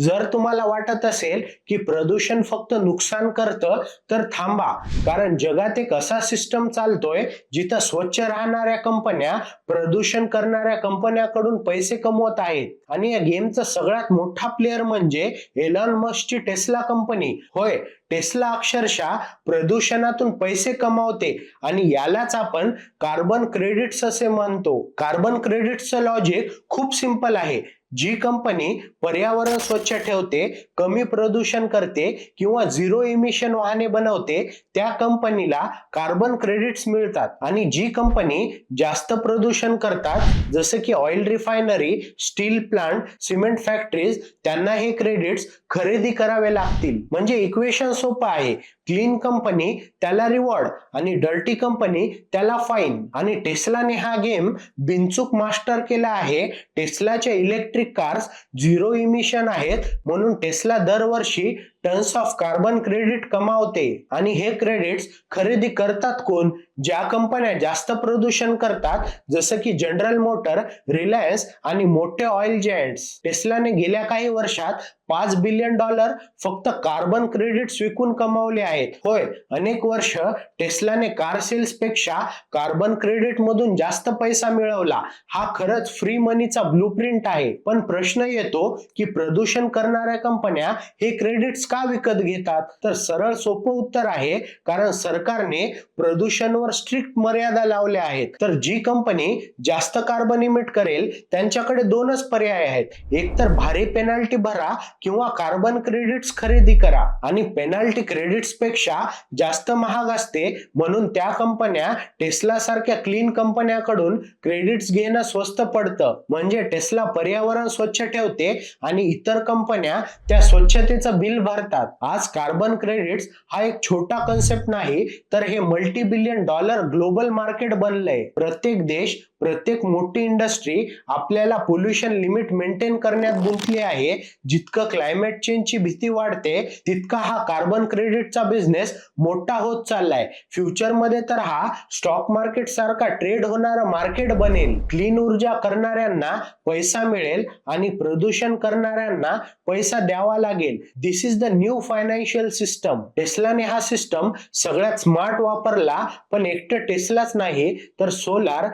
जर तुम्हाला वाटत असेल की प्रदूषण फक्त नुकसान करतं तर थांबा. कारण जगात एक असा सिस्टम चालतोय जिथं स्वच्छ राहणाऱ्या कंपन्या प्रदूषण करणाऱ्या कंपन्याकडून पैसे कमवत आहेत. आणि या गेमचा सगळ्यात मोठा प्लेअर म्हणजे एलॉन मस्कची टेस्ला कंपनी होय टेस्ला अक्षरशः प्रदूषणातून पैसे कमावते. आणि यालाच आपण कार्बन क्रेडिट्स असे म्हणतो. कार्बन क्रेडिट्सचं लॉजिक खूप सिंपल आहे. जी कंपनी पर्यावरण स्वच्छ ठेवते कमी प्रदूषण करते किंवा झिरो इमिशन वाहने बनवते त्या कंपनीला कार्बन क्रेडिट्स मिळतात. आणि जी कंपनी जास्त प्रदूषण करतात जसं की oil refinery steel plant cement factories त्यांना हे क्रेडिट्स खरेदी करावे लागतील. म्हणजे इक्वेशन सोपं आहे. क्लीन कंपनी त्याला रिवॉर्ड आणि डर्टी कंपनी त्याला फाईन आणि टेस्लाने हा गेम बिनचूक मास्टर केला आहे. टेस्लाच्या इलेक्ट्रिक कार्स झिरो इमिशन आहेत. म्हणून टेस्ला दरवर्षी टन्स ऑफ कार्बन क्रेडिट कमावते. आणि हे क्रेडिट्स खरेदी करतात कोण? ज्या कंपन्या जास्त प्रदूषण करतात जसं की जनरल मोटर रिलायन्स आणि मोठे ऑइल जायंट्स टेस्लाने गेल्या काही वर्षात पाच बिलियन डॉलर फक्त कार्बन क्रेडिट्स विकून कमावले आहेत. होय अनेक वर्ष टेस्लाने कार सेल्सपेक्षा कार्बन क्रेडिट मधून जास्त पैसा मिळवला. हा खरंच फ्री मनीचा ब्लूप्रिंट आहे. पण प्रश्न येतो की प्रदूषण करणाऱ्या कंपन्या हे क्रेडिट्स का विकत घेतात? तर सरळ सोपं उत्तर आहे कारण सरकारने प्रदूषणवर स्ट्रिक्ट मर्यादा लावल्या आहेत. तर जी कंपनी जास्त कार्बन इमिट करेल त्यांच्याकडे दोनच पर्याय आहेत. एक तर भारी पेनल्टी भरा किंवा कार्बन क्रेडिट्स खरेदी करा. आणि पेनल्टी क्रेडिट्सपेक्षा जास्त महाग असते म्हणून त्या कंपन्या टेस्ला सारख्या क्लीन कंपन्याकडून क्रेडिट्स घेणं स्वस्त पडतं. म्हणजे टेस्ला पर्यावरण स्वच्छ ठेवते आणि इतर कंपन्या त्या स्वच्छतेचं बिल करतात आज कार्बन क्रेडिट्स हा एक छोटा कन्सेप्ट नाही तर हे multi billion dollar global market बनलंय. प्रत्येक देश प्रत्येक मोठी इंडस्ट्री आपल्याला पोल्युशन लिमिट मेंटेन करण्यात गुंतली आहे. जितकं क्लायमेट चेंजची भीती वाढते तितका हा कार्बन क्रेडिटचा बिझनेस मोठा होत चाललाय. फ्युचरमध्ये तर हा स्टॉक मार्केट सारखा ट्रेड होणारा मार्केट बनेल. क्लीन ऊर्जा करणाऱ्यांना पैसा मिळेल आणि प्रदूषण करणाऱ्यांना पैसा द्यावा लागेल. This is the new financial system टेस्लाने हा सिस्टम सगळ्यात स्मार्ट वापरला पण एकटं टेस्लाच नाही तर सोलार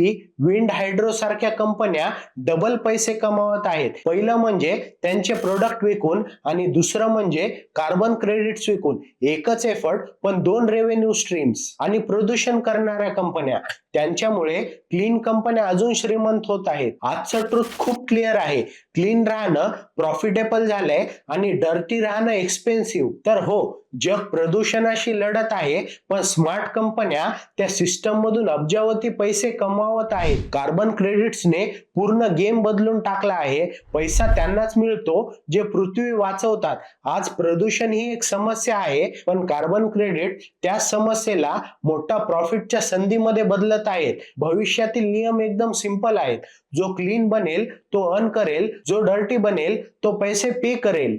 ईव्ही विंड हायड्रो सारख्या कंपन्या डबल पैसे कमावत आहेत. पहिलं म्हणजे त्यांचे प्रोडक्ट विकून आणि दुसरं म्हणजे कार्बन क्रेडिट्स विकून. एकच एफर्ट पण दोन रेव्हेन्यू स्ट्रीम्स आणि प्रदूषण करणाऱ्या कंपन्या. त्यांच्यामुळे क्लीन कंपन्या अजून श्रीमंत होत आहेत. आजचं ट्रूथ खूप क्लिअर आहे. क्लीन राहणं प्रॉफिटेबल झालंय आणि डर्टी राहणं एक्सपेन्सिव्ह तर हो जग प्रदूषणाशी लढत आहे पण स्मार्ट कंपन्या त्या सिस्टम मधून अब्जावती पैसे गमावत आहेत. कार्बन क्रेडिट्सने पूर्ण गेम बदलून टाकला आहे. पैसा त्यांनाच मिळतो जे पृथ्वी वाचवतात. आज प्रदूषण ही एक समस्या आहे पण कार्बन क्रेडिट त्या समस्येला मोठा प्रॉफिटच्या संधीमध्ये बदलत आहेत. भविष्यातील नियम एकदम सिंपल आहेत. जो क्लीन बनेल तो अर्न करेल. जो डर्टी बनेल तो पैसे पे करेल.